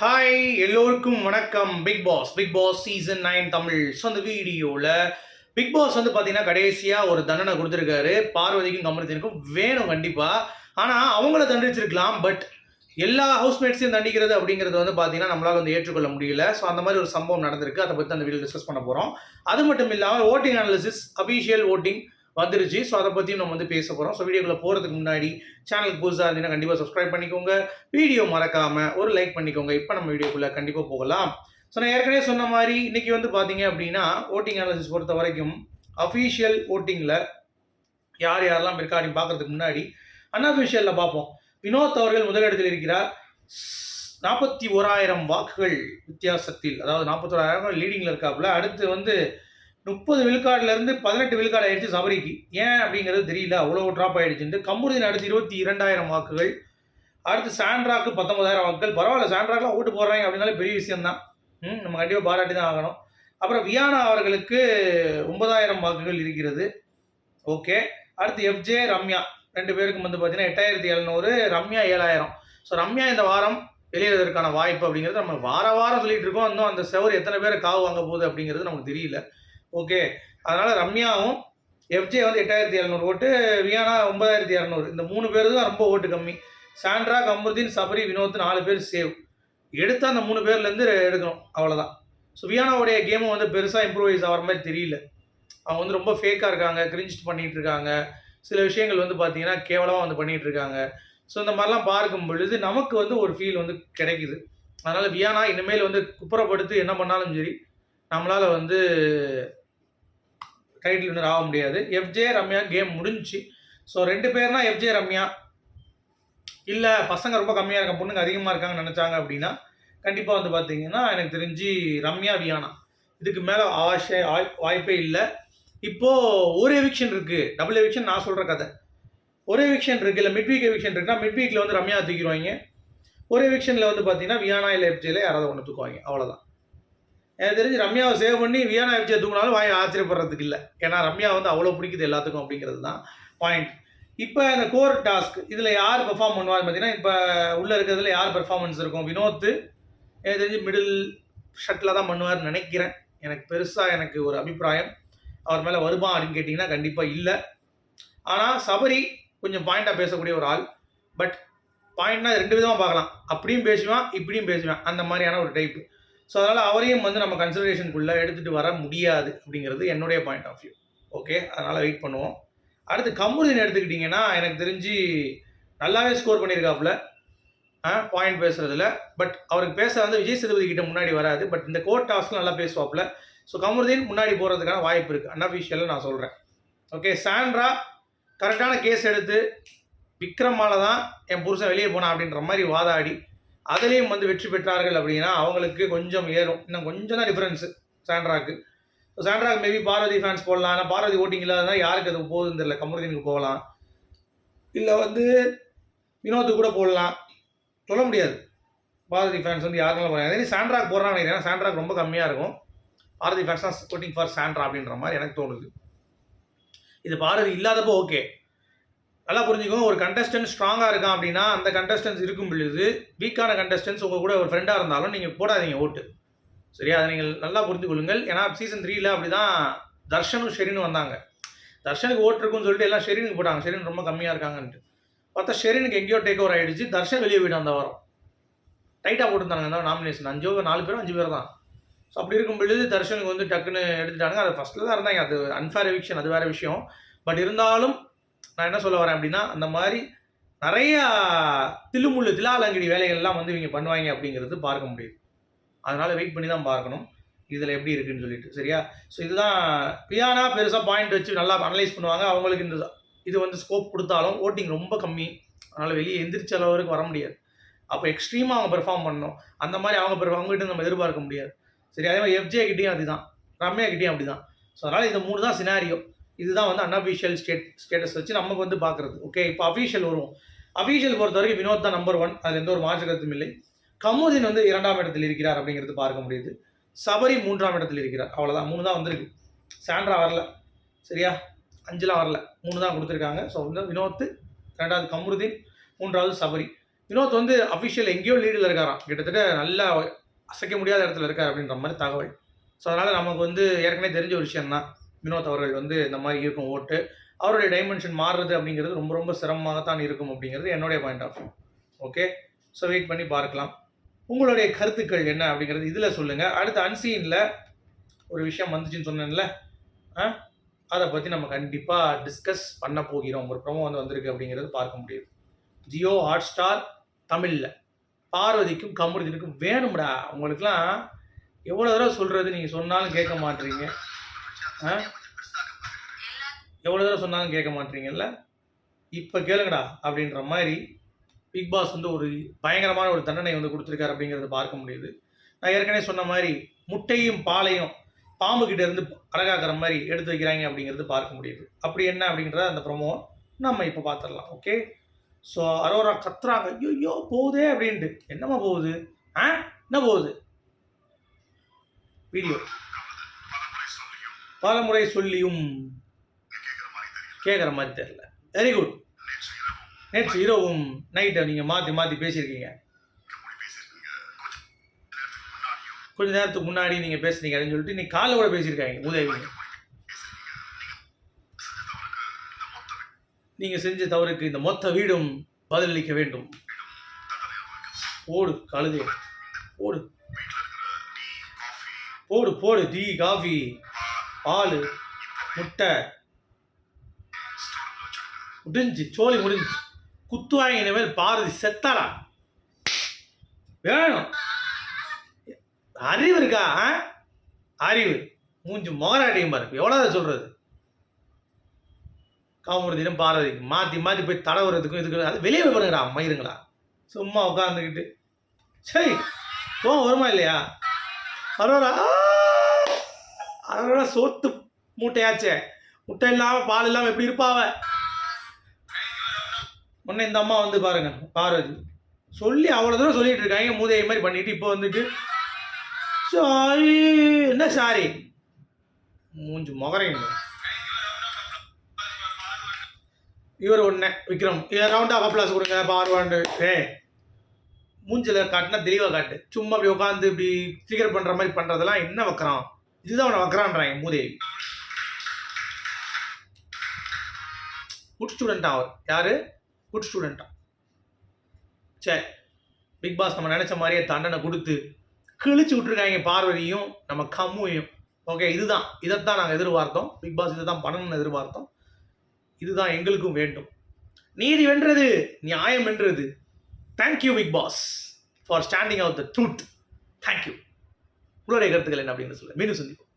Hi எல்லோருக்கும் வணக்கம். Bigg Boss Bigg Boss season nine Tamil. So அந்த வீடியோவில் பிக் பாஸ் வந்து பார்த்தீங்கன்னா கடைசியாக ஒரு தண்டனை கொடுத்துருக்காரு. பார்வதிக்கும் கமலத்தினுக்கும் வேணும் கண்டிப்பாக ஆனால் அவங்கள தண்டிச்சிருக்கலாம் பட் எல்லா ஹவுஸ்மேட்ஸையும் தண்டிக்கிறது அப்படிங்கிறது வந்து பார்த்தீங்கன்னா நம்மளால் வந்து ஏற்றுக்கொள்ள முடியல. ஸோ அந்த மாதிரி ஒரு சம்பவம் நடந்திருக்கு. அதை பற்றி அந்த வீடியோ டிஸ்கஸ் பண்ண போகிறோம் அது மட்டும் இல்லாமல் ஓட்டிங் அனாலிசிஸ் அஃபீஷியல் ஓட்டிங் வந்துருச்சு. ஸோ அதை பற்றியும் நம்ம வந்து பேச போகிறோம் ஸோ வீடியோக்குள்ள போகிறதுக்கு முன்னாடி சேனலுக்கு புதுசாக இருந்தீங்கன்னா கண்டிப்பாக சப்ஸ்கிரைப் பண்ணிக்கோங்க. வீடியோ மறக்காமல் ஒரு லைக் பண்ணிக்கோங்க. இப்போ நம்ம வீடியோக்குள்ளே கண்டிப்பாக போகலாம். ஸோ நான் ஏற்கனவே சொன்ன மாதிரி இன்னைக்கு வந்து பார்த்தீங்க அப்படின்னா ஓட்டிங் அனாலிசிஸ் பொறுத்த வரைக்கும் அஃபீஷியல் ஓட்டிங்கில் யார் யாரெல்லாம் இருக்கா அப்படின்னு பார்க்கறதுக்கு முன்னாடி அன்அஃபிஷியலில் பார்ப்போம் வினோத் அவர்கள் முதலிடத்தில் இருக்கிறார். நாற்பத்தி ஓராயிரம் வாக்குகள் வித்தியாசத்தில் அதாவது நாற்பத்தோராயிரம் லீடிங்கில் இருக்காப்புல. அடுத்து வந்து முப்பது விழுக்காடுலேருந்து பதினெட்டு விழுக்காடு ஆயிடுச்சு சபரிக்கு. ஏன் அப்படிங்கிறது தெரியல. அவ்வளோ ட்ராப் ஆயிடுச்சுட்டு கம்முருதின் அடுத்து இருபத்தி இரண்டாயிரம் வாக்குகள். அடுத்து சாண்ட்ராக்கு பத்தொன்பதாயிரம் வாக்குகள். பரவாயில்ல சாண்ட்ராக்கெலாம் ஓட்டு போடுறாங்க அப்படின்னாலே பெரிய விஷயம்தான். ம் நம்ம கண்டிப்பாக பாராட்டி தான் ஆகணும். அப்புறம் வியானா அவர்களுக்கு ஒன்பதாயிரம் வாக்குகள் இருக்கிறது. ஓகே. அடுத்து எஃப்ஜே ரம்யா. ரெண்டு பேருக்கும் வந்து பார்த்தீங்கன்னா எட்டாயிரத்தி எழுநூறு ரம்யா ஏழாயிரம். ஸோ ரம்யா இந்த வாரம் வெளியேறதற்கான வாய்ப்பு அப்படிங்கிறது நம்ம வார வாரம் சொல்லிட்டு இருக்கோம். இன்னும் அந்த செவர் எத்தனை பேர் காவு வாங்க போகுது அப்படிங்கிறது நமக்கு தெரியல. ஓகே. அதனால் ரம்யாவும் எஃப்ஜே வந்து எட்டாயிரத்தி எழுநூறு ஓட்டு வியானா ஒன்பதாயிரத்தி இரநூறு இந்த மூணு பேர் தான் ரொம்ப ஓட்டு கம்மி. சாண்ட்ரா கமருதீன் சபரி வினோத் நாலு பேர் சேவ். எடுத்து அந்த மூணு பேர்லேருந்து எடுக்கணும். அவ்வளோதான் ஸோ வியானாவுடைய கேமும் வந்து பெருசாக இம்ப்ரூவைஸ் ஆகிற மாதிரி தெரியல. அவங்க வந்து ரொம்ப ஃபேக்காக இருக்காங்க கிரிஞ்சிட் பண்ணிகிட்டு இருக்காங்க. சில விஷயங்கள் வந்து பார்த்தீங்கன்னா கேவலமாக வந்து பண்ணிகிட்டு இருக்காங்க. ஸோ இந்த மாதிரிலாம் பார்க்கும் பொழுது நமக்கு வந்து ஒரு ஃபீல் வந்து கிடைக்குது. அதனால் வியானா இனிமேல் வந்து குப்புறப்படுத்தி என்ன பண்ணாலும் சரி நம்மளால் வந்து டைட்டில் வின்னர் ஆக முடியாது. எஃப்ஜே ரம்யா கேம் முடிஞ்சுச்சு. ஸோ ரெண்டு பேர்னா எஃப்ஜே ரம்யா. இல்லை பசங்க ரொம்ப கம்மியாக இருக்க பொண்ணுங்க அதிகமாக இருக்காங்கன்னு நினச்சாங்க அப்படின்னா கண்டிப்பாக வந்து பார்த்தீங்கன்னா எனக்கு தெரிஞ்சு ரம்யா வியானா. இதுக்கு மேலே ஆசை வாய்- வாய்ப்பே இல்லை. இப்போது ஒரு எவிக்ஷன் இருக்குது டபுள் எவிக்ஷன் நான் சொல்கிற கதை. ஒரு எவிக்ஷன் இருக்குது இல்லை மிட் வீக் எவிக்ஷன் இருக்குன்னா மிட் வீக்கில் வந்து ரம்யா தூக்கிடுவாங்க. ஒரு எவிக்ஷனில் வந்து பார்த்தீங்கன்னா வியானா இல்லை எஃப்ஜேல யாராவது ஒன்று தூக்குவாங்க. அவ்வளோதான் எனக்கு தெரிஞ்சு ரம்யாவை சேவ் பண்ணி வியானா எஃப்ஜே தூங்கினாலும் வாய் ஆச்சரியப்படுறதுக்கு இல்லை. ஏன்னா ரம்யா வந்து அவ்வளோ பிடிக்குது எல்லாத்துக்கும் அப்படிங்கிறது தான் பாயிண்ட் இப்போ இந்த கோர் டாஸ்க் இதில் யார் பெர்ஃபார்ம் பண்ணுவார் பார்த்தீங்கன்னா இப்போ உள்ளே இருக்கிறதுல யார் பெர்ஃபார்மன்ஸ் இருக்கும்? வினோத் எனக்கு தெரிஞ்சு மிடில் ஷட்டில் தான் பண்ணுவார்னு நினைக்கிறேன். எனக்கு பெருசாக எனக்கு ஒரு அபிப்பிராயம். அவர் மேலே வருமா அப்படின்னு கேட்டிங்கன்னா கண்டிப்பாக இல்லை. ஆனால் சபரி கொஞ்சம் பாயிண்டாக பேசக்கூடிய ஒரு ஆள். பட் பாயிண்ட்னா ரெண்டு விதமாக பார்க்கலாம். அப்படியும் பேசுவான் இப்படியும் பேசுவேன். அந்த மாதிரியான ஒரு டைப்பு ஸோ அதனால் அவரையும் வந்து நம்ம கன்சிடரேஷனுக்குள்ளே எடுத்துகிட்டு வர முடியாது அப்படிங்கிறது என்னுடைய பாயிண்ட் ஆஃப் வியூ ஓகே அதனால் வெயிட் பண்ணுவோம். அடுத்து கமுருதின் எடுத்துக்கிட்டிங்கன்னா எனக்கு தெரிஞ்சு நல்லாவே ஸ்கோர் பண்ணியிருக்காப்புல பாயிண்ட் பேசுகிறதுல பட் அவருக்கு பேச வந்து விஜய் சேதுபதி கிட்ட முன்னாடி வராது. பட் இந்த கோர்ட் டாஸ்க்கு நல்லா பேசுவாப்புல. ஸோ கமருதீன் முன்னாடி போகிறதுக்கான வாய்ப்பு இருக்குது அன்அஃபிஷியலாக நான் சொல்கிறேன் ஓகே சாண்ட்ரா கரெக்டான கேஸ் எடுத்து விக்ரமால தான் என் புருஷன் வெளியே போனான் அப்படின்ற மாதிரி வாதாடி அதுலேயும் வந்து வெற்றி பெற்றார்கள் அப்படின்னா அவங்களுக்கு கொஞ்சம் ஏறும். இன்னும் கொஞ்சம் தான் டிஃப்ரென்ஸு சாண்ட்ராக்கு. சாண்ட்ராக் சாண்ட்ராக்கு மேபி பார்வதி ஃபேன்ஸ் போடலாம். ஆனால் பார்வதி ஓட்டிங் இல்லாததான் யாருக்கு அது போகுதுன்னு தெரியல. கமருதீனுக்கு போகலாம். இல்லை வந்து வினோத்துக்கு கூட போடலாம். சொல்ல முடியாது. பாரதி ஃபேன்ஸ் வந்து யாருனாலும் போகிறாங்க அதே சாண்ட்ராக் போடுறாங்க நினைக்கிறேன். சாண்ட்ராக் ரொம்ப கம்மியாக இருக்கும். பாரதி ஃபேன்ஸ் தான் ஸ்போர்ட்டிங் ஃபார் சாண்ட்ரா அப்படின்ற மாதிரி எனக்கு தோணுது. இது பாரதி இல்லாதப்போ ஓகே நல்லா புரிஞ்சுக்கோங்க ஒரு கண்டஸ்டன்ட் ஸ்ட்ராங்காக இருக்கான் அப்படின்னா அந்த கண்டஸ்டன்ஸ் இருக்கும் பொழுது வீக்கான கண்டஸ்டன்ஸ் உங்கள் கூட ஒரு ஃப்ரெண்டாக இருந்தாலும் நீங்கள் போடாதீங்க ஓட்டு சரியா? அதை நீங்கள் நல்லா புரிந்து கொள்ளுங்கள். ஏன்னா சீசன் த்ரீல அப்படி தான் தர்ஷனும் ஷெரினும் வந்தாங்க. தர்ஷனுக்கு ஓட்டு இருக்குன்னு சொல்லிட்டு எல்லாம் ஷெரினுக்கு போட்டாங்க. ஷெரின் ரொம்ப கம்மியாக இருக்காங்கன்ட்டு. பார்த்தா ஷெரினுக்கு எங்கேயோ டேக் ஓவர் ஆகிடுச்சு தர்ஷன் வெளியே போயிட்டு அந்த வாரம். டைட்டாக போட்டுருந்தாங்க அந்த நாமினேஷன் அஞ்சோ நாலு பேரும் அஞ்சு பேர் தான். ஸோ அப்படி இருக்கும் பொழுது தர்ஷனுக்கு வந்து டக்குன்னு எடுத்துட்டாங்க அது ஃபஸ்ட்டில் தான் இருந்தாங்க. அது அன்ஃபேர் எவிக்ஷன் அது வேறு விஷயம். பட் இருந்தாலும் நான் என்ன சொல்ல வரேன் அப்படின்னா அந்த மாதிரி நிறைய தில்லுமுள்ளு திலாலங்கடி வேலைகள்லாம் வந்து இவங்க பண்ணுவாங்க அப்படிங்கிறது பார்க்க முடியுது. அதனால் வெயிட் பண்ணி தான் பார்க்கணும். இதில் எப்படி இருக்குன்னு சொல்லிட்டு சரியா? ஸோ இதுதான் பியானா பெருசாக பாயிண்ட் வச்சு நல்லா அனலைஸ் பண்ணுவாங்க. அவங்களுக்கு இந்த இது வந்து ஸ்கோப் கொடுத்தாலும் ஓட்டிங் ரொம்ப கம்மி. அதனால் வெளியே எந்திரிச்ச அளவுக்கு வர முடியாது. அப்போ எக்ஸ்ட்ரீமாக அவங்க பெர்ஃபார்ம் பண்ணணும். அந்த மாதிரி அவங்க பெர்ஃபார்ம் அவங்ககிட்ட நம்ம எதிர்பார்க்க முடியாது. சரி அதே மாதிரி எஃப்ஜே கிட்டேயும் அதுதான். ரம்யா கிட்டேயும் அப்படி தான் ஸோ அதனால் இந்த மூணு தான் சினாரியோ இதுதான் வந்து அன்அஃபிஷியல் ஸ்டேட் ஸ்டேட்டஸ் வச்சு நம்ம வந்து பார்க்குறது. ஓகே இப்போ அஃபீஷியல் வருவோம். அஃபிஷியல் பொறுத்த வரைக்கும் வினோத் தான் நம்பர் ஒன் அது எந்த ஒரு மாற்று கருத்தும் இல்லை. கமுதின் வந்து இரண்டாம் இடத்தில் இருக்கிறார் அப்படிங்கிறது பார்க்க முடியுது. சபரி மூன்றாம் இடத்தில் இருக்கிறார். அவ்வளோதான் மூணு தான் வந்திருக்கு. சாண்ட்ரா வரல. சரியா? அஞ்சுலாம் வரல. மூணு தான் கொடுத்துருக்காங்க. ஸோ வந்து வினோத் ரெண்டாவது கமருதீன் மூன்றாவது சபரி. வினோத் வந்து அஃபிஷியல் எங்கேயோ லீடில் இருக்காராம். கிட்டத்தட்ட நல்லா அசைக்க முடியாத இடத்துல இருக்கார் அப்படின்ற மாதிரி தகவல். ஸோ அதனால் நமக்கு வந்து ஏற்கனவே தெரிஞ்ச ஒரு விஷயம்தான். வினோத் அவர்கள் வந்து இந்த மாதிரி இருக்கும் ஓட்டு அவருடைய டைமென்ஷன் மாறுறது அப்படிங்கிறது ரொம்ப ரொம்ப சிரமமாகத்தான் இருக்கும் அப்படிங்கிறது என்னுடைய point of view okay so wait பண்ணி பார்க்கலாம். உங்களுடைய கருத்துக்கள் என்ன அப்படிங்கிறது இதில் சொல்லுங்கள் அடுத்து அன்சீனில் ஒரு விஷயம் வந்துச்சுன்னு சொன்னேன்ல ஆ? அதை பற்றி நம்ம கண்டிப்பாக டிஸ்கஸ் பண்ண போகிறோம். ஒரு ப்ரோமோ வந்து வந்திருக்கு அப்படிங்கிறது பார்க்க முடியுது. ஜியோ ஹாட் ஸ்டார் தமிழில். பார்வதிக்கும் கமருதீனுக்கும் வேணும்டா. உங்களுக்குலாம் எவ்வளோ தடவை சொல்கிறது நீங்கள் சொன்னாலும் கேட்க மாட்டீங்க. எவ்வளோ தடவை சொன்னாலும் கேட்க மாட்டீங்கல்ல? இப்போ கேளுங்கடா அப்படின்ற மாதிரி பிக் பாஸ் வந்து ஒரு பயங்கரமான ஒரு தண்டனை வந்து கொடுத்துருக்காரு அப்படிங்கிறத பார்க்க முடியுது. நான் ஏற்கனவே சொன்ன மாதிரி முட்டையும் பாலையும் பாம்பு கிட்ட இருந்து அழகாக்கிற மாதிரி எடுத்து வைக்கிறாங்க அப்படிங்கிறது பார்க்க முடியுது. அப்படி என்ன அப்படின்றத அந்த ப்ரொமோ நம்ம இப்போ பார்த்துடலாம் ஓகே ஸோ அரோரா கத்துறாங்க. ஐயோ போகுதே அப்படின்ட்டு. என்னம்மா போகுது? ஆ? என்ன போகுது? வீடியோ பல முறை சொல்லியும் கேட்குற மாதிரி தெரியல. வெரி குட் நேற்று இரவும் நைட்டை நீங்கள் மாற்றி மாற்றி பேசியிருக்கீங்க. கொஞ்ச நேரத்துக்கு முன்னாடி நீங்கள் பேசுனீங்கன்னு சொல்லிட்டு நீ காலைல கூட பேசியிருக்காங்க உதவி. நீங்கள் செஞ்ச தவறுக்கு இந்த மொத்த வீடும் பதிலளிக்க வேண்டும். போடு கழுதே போடு. போடு போடு. Tea coffee. பால் முட்டை. முடிஞ்சு சோழி முடிஞ்சு குத்துவாங்க இனிமேல் பாரதி செத்தாடா வேணும். அறிவு இருக்கா? ஆ? அறிவு. மூஞ்சி மொகராடியும் பாரு. எவ்வளோ சொல்றது? காமருதினும் பாரதிக்கு மாற்றி மாற்றி போய் தடவுறதுக்கும் இதுக்கு அது வெளியே போய் பண்ணுங்கடா மயிருங்களா? சும்மா உட்காந்துக்கிட்டு சரி கோவம் வருமா இல்லையா? அரோரா அதனால சோத்து மூட்டையாச்சே. முட்டை இல்லாமல் பால் இல்லாமல் எப்படி இருப்பாவ? உடனே இந்த அம்மா வந்து பாருங்க பார்வதி சொல்லி அவ்வளோ தூரம் சொல்லிட்டு இருக்காங்க. மூதையை மாதிரி பண்ணிட்டு இப்போ வந்துட்டு சாரி என்ன சாரி? மூஞ்சு முகரைங்க இவர் ஒன்று விக்ரம். இதை ரவுண்டாக அப்ளாஸ் கொடுங்க பார்வாண்டு. ஏ மூஞ்சில் காட்டினா தெளிவாக காட்டு. சும்மா அப்படி உட்காந்து இப்படி ஃபிகர் பண்ணுற மாதிரி பண்ணுறதெல்லாம் என்ன வைக்கிறான் இதுதான் அவனை வைக்கிறான்றாங்க மூதேவி. குட் ஸ்டூடெண்ட்டா அவர் யாரு? குட் ஸ்டூடெண்ட்டா சரி பிக் பாஸ் நம்ம நினச்ச மாதிரியே தண்டனை கொடுத்து கிழிச்சு விட்ருக்காங்க பார்வதியும் நம்ம கம்முவையும். ஓகே இதுதான். இதைத்தான் நாங்கள் எதிர்பார்த்தோம். பிக் பாஸ் இதை தான் பண்ணணும்னு எதிர்பார்த்தோம். இதுதான் எங்களுக்கும் வேண்டும். நீதி வென்றது நியாயம் வென்றது. Thank you Bigg Boss for standing out the truth thank you உங்களுடைய கருத்துக்கள் என்ன அப்படின்னு சொல்லுங்கள் மீண்டும் சந்திப்போம்.